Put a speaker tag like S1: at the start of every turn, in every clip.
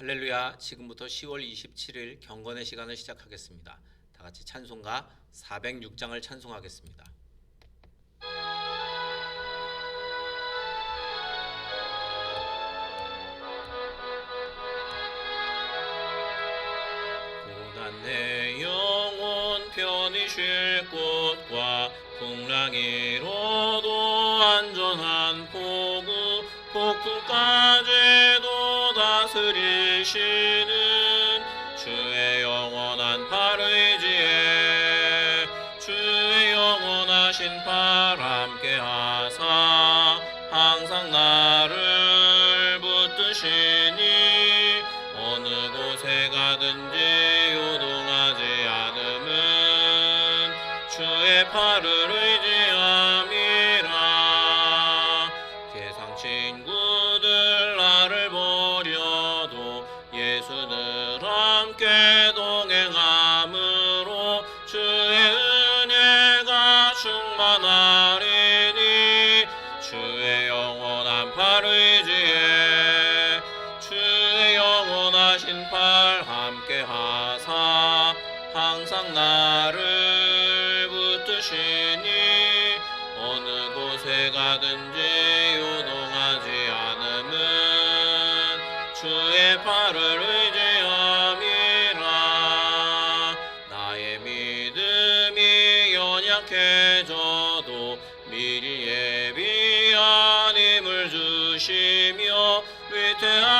S1: 할렐루야. 지금부터 10월 27일 경건의 시간을 시작하겠습니다. 다 같이 찬송가 406장을 찬송하겠습니다. 고난 내 영혼 편히 쉴 곳과 풍랑이로 다 은혜 미리 예비한 힘을 주시며 위태할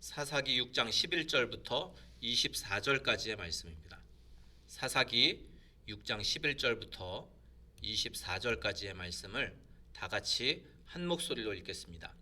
S1: 사사기 6장 11절부터 24절까지의 말씀입니다. 사사기 6장 11절부터 24절까지의 말씀을 다 같이 한 목소리로 읽겠습니다.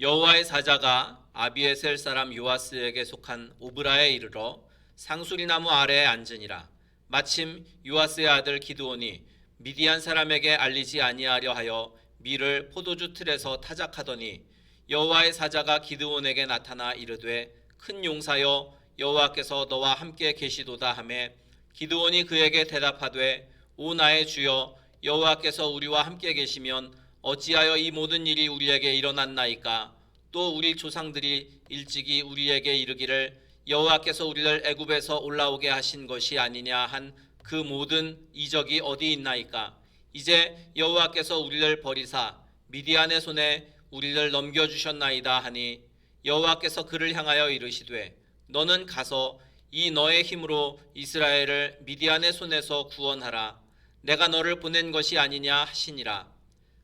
S1: 여호와의 사자가 아비에셀 사람 요아스에게 속한 오브라에 이르러 상수리 나무 아래에 앉으니라 마침 요아스의 아들 기드온이 미디안 사람에게 알리지 아니하려 하여 밀을 포도주 틀에서 타작하더니 여호와의 사자가 기드온에게 나타나 이르되 큰 용사여 여호와께서 너와 함께 계시도다 하매 기드온이 그에게 대답하되 오 나의 주여 여호와께서 우리와 함께 계시면 어찌하여 이 모든 일이 우리에게 일어났나이까? 또 우리 조상들이 일찍이 우리에게 이르기를 여호와께서 우리를 애굽에서 올라오게 하신 것이 아니냐 한 그 모든 이적이 어디 있나이까? 이제 여호와께서 우리를 버리사 미디안의 손에 우리를 넘겨 주셨나이다 하니 여호와께서 그를 향하여 이르시되 너는 가서 이 너의 힘으로 이스라엘을 미디안의 손에서 구원하라. 내가 너를 보낸 것이 아니냐 하시니라.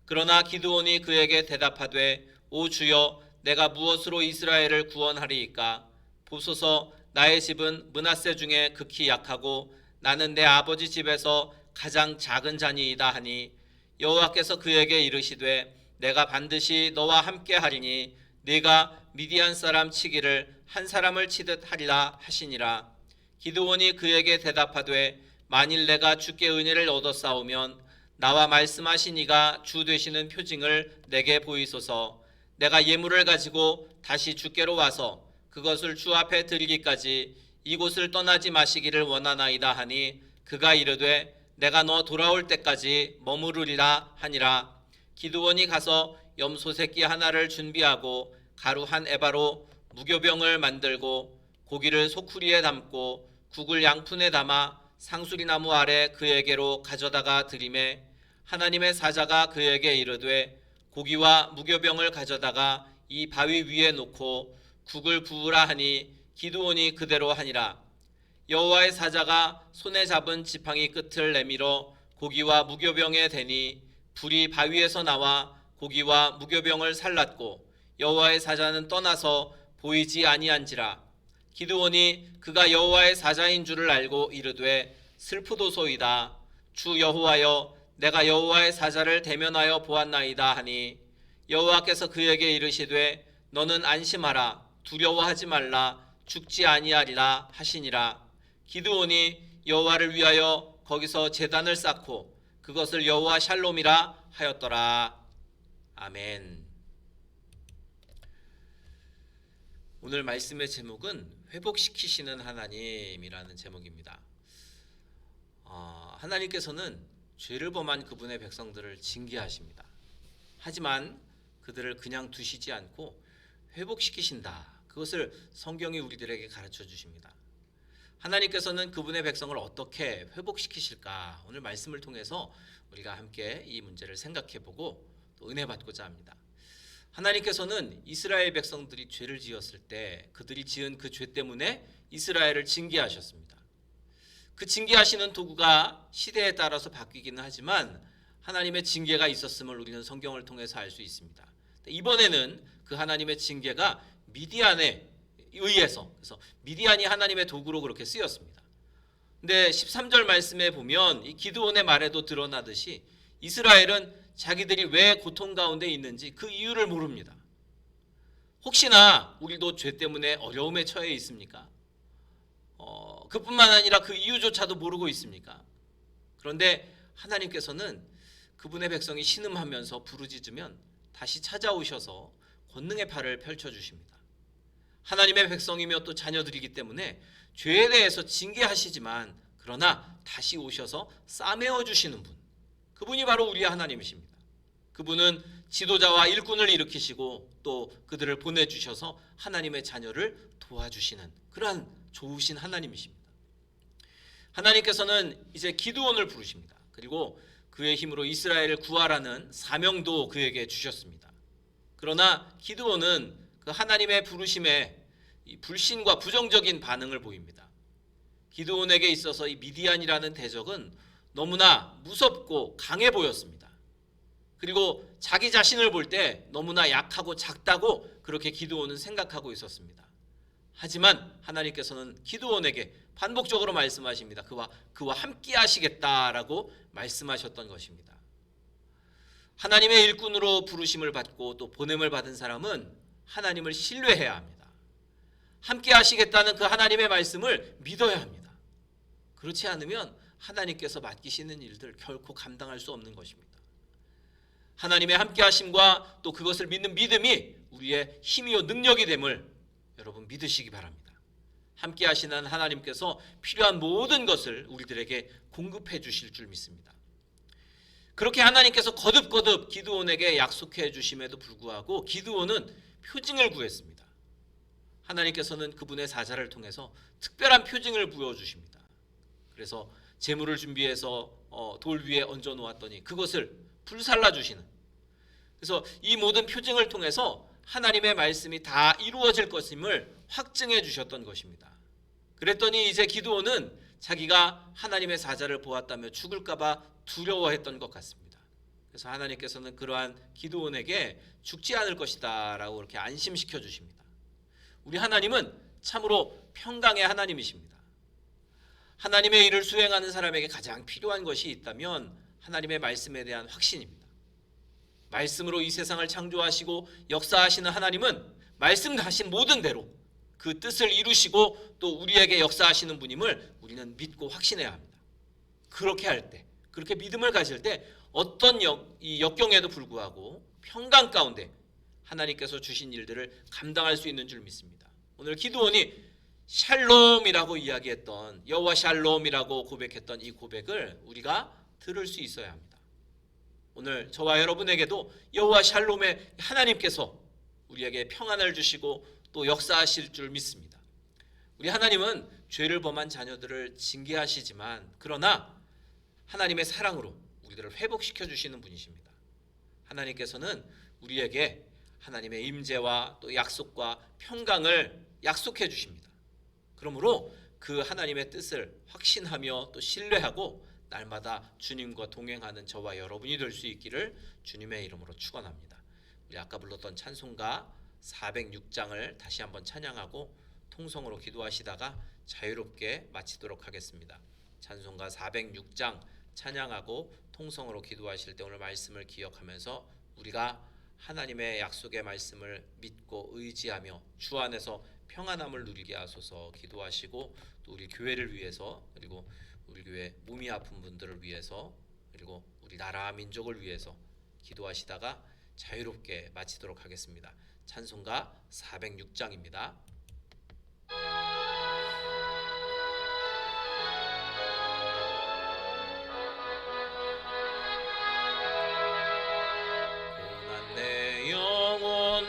S1: 그러나 기드온이 그에게 대답하되 오 주여 내가 무엇으로 이스라엘을 구원하리이까? 보소서 나의 집은 문하세 중에 극히 약하고 나는 내 아버지 집에서 가장 작은 자니이다 하니 여호와께서 그에게 이르시되 내가 반드시 너와 함께 하리니 네가 미디안 사람 치기를 한 사람을 치듯 하리라 하시니라. 기드온이 그에게 대답하되 만일 내가 주께 은혜를 얻었사오면 나와 말씀하신 이가 주 되시는 표징을 내게 보이소서. 내가 예물을 가지고 다시 주께로 와서 그것을 주 앞에 드리기까지 이곳을 떠나지 마시기를 원하나이다 하니 그가 이르되 내가 너 돌아올 때까지 머무르리라 하니라 기드온이 가서 염소 새끼 하나를 준비하고 가루 한 에바로 무교병을 만들고 고기를 소쿠리에 담고 국을 양푼에 담아 상수리 나무 아래 그에게로 가져다가 드림에 하나님의 사자가 그에게 이르되 고기와 무교병을 가져다가 이 바위 위에 놓고 국을 부으라 하니 기드온이 그대로 하니라. 여호와의 사자가 손에 잡은 지팡이 끝을 내밀어 고기와 무교병에 대니 불이 바위에서 나와 고기와 무교병을 살랐고 여호와의 사자는 떠나서 보이지 아니한지라. 기드온이 그가 여호와의 사자인 줄을 알고 이르되 슬프도소이다. 주 여호와여 내가 여호와의 사자를 대면하여 보았나이다 하니 여호와께서 그에게 이르시되 너는 안심하라 두려워하지 말라 죽지 아니하리라 하시니라. 기드온이 여호와를 위하여 거기서 제단을 쌓고 그것을 여호와 샬롬이라 하였더라 아멘. 오늘 말씀의 제목은 회복시키시는 하나님이라는 제목입니다. 어, 하나님께서는 죄를 범한 그분의 백성들을 징계하십니다. 하지만 그들을 그냥 두시지 않고 회복시키신다. 그것을 성경이 우리들에게 가르쳐 주십니다. 하나님께서는 그분의 백성을 어떻게 회복시키실까? 오늘 말씀을 통해서 우리가 함께 이 문제를 생각해 보고 또 은혜 받고자 합니다. 하나님께서는 이스라엘 백성들이 죄를 지었을 때 그들이 지은 그 죄 때문에 이스라엘을 징계하셨습니다. 그 징계하시는 도구가 시대에 따라서 바뀌기는 하지만 하나님의 징계가 있었음을 우리는 성경을 통해서 알 수 있습니다. 이번에는 그 하나님의 징계가 미디안에 의해서 그래서 미디안이 하나님의 도구로 그렇게 쓰였습니다. 근데 13절 말씀에 보면 이 기드온의 말에도 드러나듯이 이스라엘은 자기들이 왜 고통 가운데 있는지 그 이유를 모릅니다. 혹시나 우리도 죄 때문에 어려움에 처해 있습니까? 어, 그뿐만 아니라 그 이유조차도 모르고 있습니까? 그런데 하나님께서는 그분의 백성이 신음하면서 부르짖으면 다시 찾아오셔서 권능의 팔을 펼쳐 주십니다. 하나님의 백성이며 또 자녀들이기 때문에 죄에 대해서 징계하시지만 그러나 다시 오셔서 싸매어 주시는 분. 그분이 바로 우리의 하나님이십니다. 그분은 지도자와 일꾼을 일으키시고 또 그들을 보내 주셔서 하나님의 자녀를 도와주시는 그러한 좋으신 하나님이십니다. 하나님께서는 이제 기드온을 부르십니다. 그리고 그의 힘으로 이스라엘을 구하라는 사명도 그에게 주셨습니다. 그러나 기드온은 그 하나님의 부르심에 불신과 부정적인 반응을 보입니다. 기드온에게 있어서 이 미디안이라는 대적은 너무나 무섭고 강해 보였습니다. 그리고 자기 자신을 볼 때 너무나 약하고 작다고 그렇게 기드온은 생각하고 있었습니다. 하지만 하나님께서는 기드온에게 반복적으로 말씀하십니다. 그와 그와 함께 하시겠다라고 말씀하셨던 것입니다. 하나님의 일꾼으로 부르심을 받고 또 보냄을 받은 사람은 하나님을 신뢰해야 합니다. 함께 하시겠다는 그 하나님의 말씀을 믿어야 합니다. 그렇지 않으면 하나님께서 맡기시는 일들 결코 감당할 수 없는 것입니다. 하나님의 함께 하심과 또 그것을 믿는 믿음이 우리의 힘이요 능력이 됨을 여러분 믿으시기 바랍니다. 함께 하시는 하나님께서 필요한 모든 것을 우리들에게 공급해 주실 줄 믿습니다. 그렇게 하나님께서 거듭거듭 기드온에게 약속해 주심에도 불구하고 기드온은 표징을 구했습니다. 하나님께서는 그분의 사자를 통해서 특별한 표징을 부여 주십니다. 그래서 재물을 준비해서 어, 돌 위에 얹어 놓았더니 그것을 불살라 주시는. 그래서 이 모든 표징을 통해서 하나님의 말씀이 다 이루어질 것임을 확증해 주셨던 것입니다. 그랬더니 이제 기드온은 자기가 하나님의 사자를 보았다며 죽을까봐 두려워했던 것 같습니다. 그래서 하나님께서는 그러한 기도원에게 죽지 않을 것이다 라고 그렇게 안심시켜 주십니다. 우리 하나님은 참으로 평강의 하나님이십니다. 하나님의 일을 수행하는 사람에게 가장 필요한 것이 있다면 하나님의 말씀에 대한 확신입니다. 말씀으로 이 세상을 창조하시고 역사하시는 하나님은 말씀하신 모든 대로 그 뜻을 이루시고 또 우리에게 역사하시는 분임을 우리는 믿고 확신해야 합니다. 그렇게 할 때, 그렇게 믿음을 가질 때 어떤 역, 이 역경에도 불구하고 평강 가운데 하나님께서 주신 일들을 감당할 수 있는 줄 믿습니다. 오늘 기도원이 샬롬이라고 이야기했던 여호와 샬롬이라고 고백했던 이 고백을 우리가 들을 수 있어야 합니다. 오늘 저와 여러분에게도 여호와 샬롬의 하나님께서 우리에게 평안을 주시고 또 역사하실 줄 믿습니다. 우리 하나님은 죄를 범한 자녀들을 징계하시지만 그러나 하나님의 사랑으로 우리들을 회복시켜 주시는 분이십니다. 하나님께서는 우리에게 하나님의 임재와 또 약속과 평강을 약속해 주십니다. 그러므로 그 하나님의 뜻을 확신하며 또 신뢰하고 날마다 주님과 동행하는 저와 여러분이 될 수 있기를 주님의 이름으로 축원합니다. 우리 아까 불렀던 찬송가 406장을 다시 한번 찬양하고 통성으로 기도하시다가 자유롭게 마치도록 하겠습니다. 찬송가 406장 찬양하고 통성으로 기도하실 때 오늘 말씀을 기억하면서 우리가 하나님의 약속의 말씀을 믿고 의지하며 주 안에서 평안함을 누리게 하소서 기도하시고 또 우리 교회를 위해서 그리고 우리 교회 몸이 아픈 분들을 위해서 그리고 우리 나라 민족을 위해서 기도하시다가 자유롭게 마치도록 하겠습니다. 찬송가 406장입니다.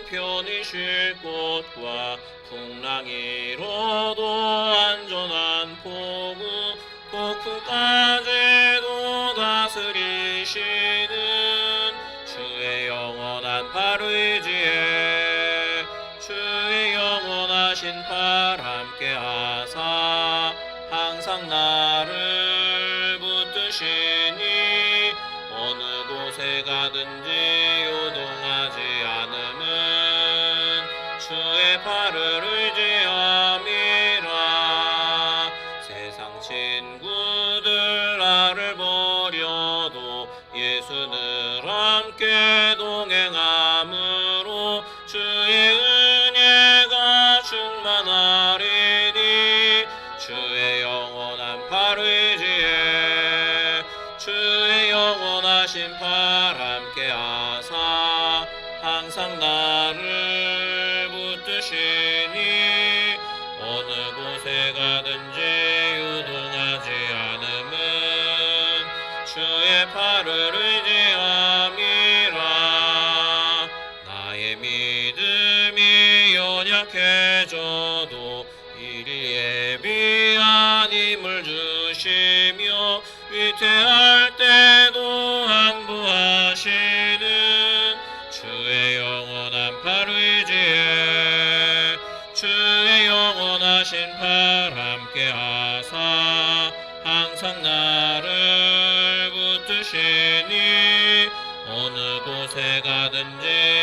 S1: 편히 쉴 곳과 풍랑이로도 팔 곳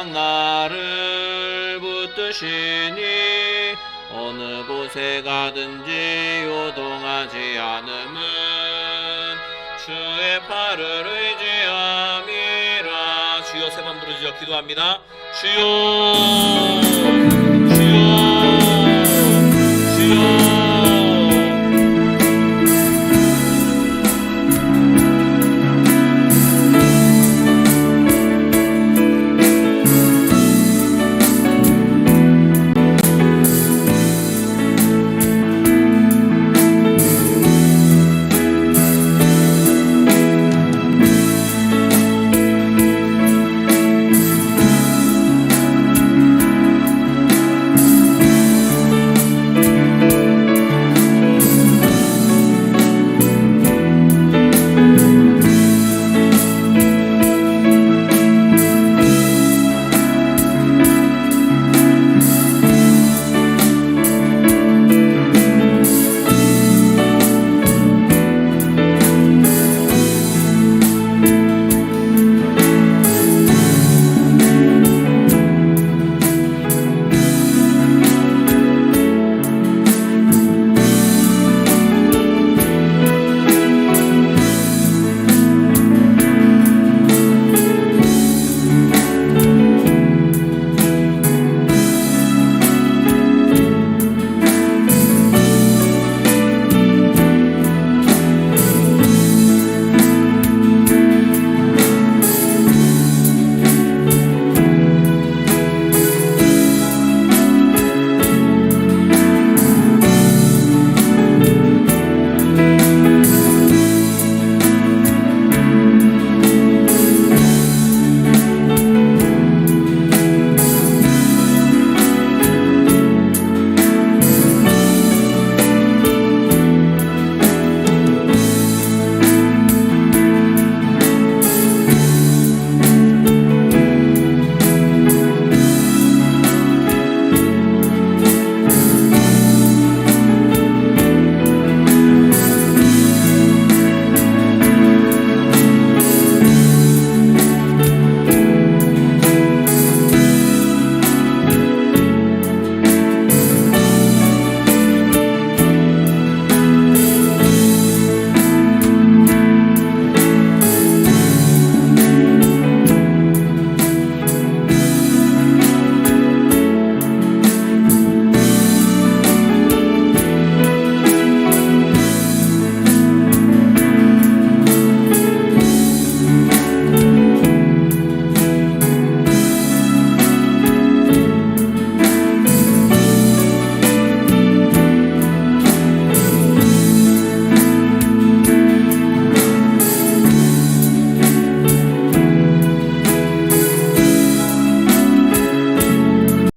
S1: 항상 나를 붙드시니 어느 곳에 가든지 요동하지 않음은 주의 팔을 의지함이라. 주여 세번 부르짖어 기도합니다. 주여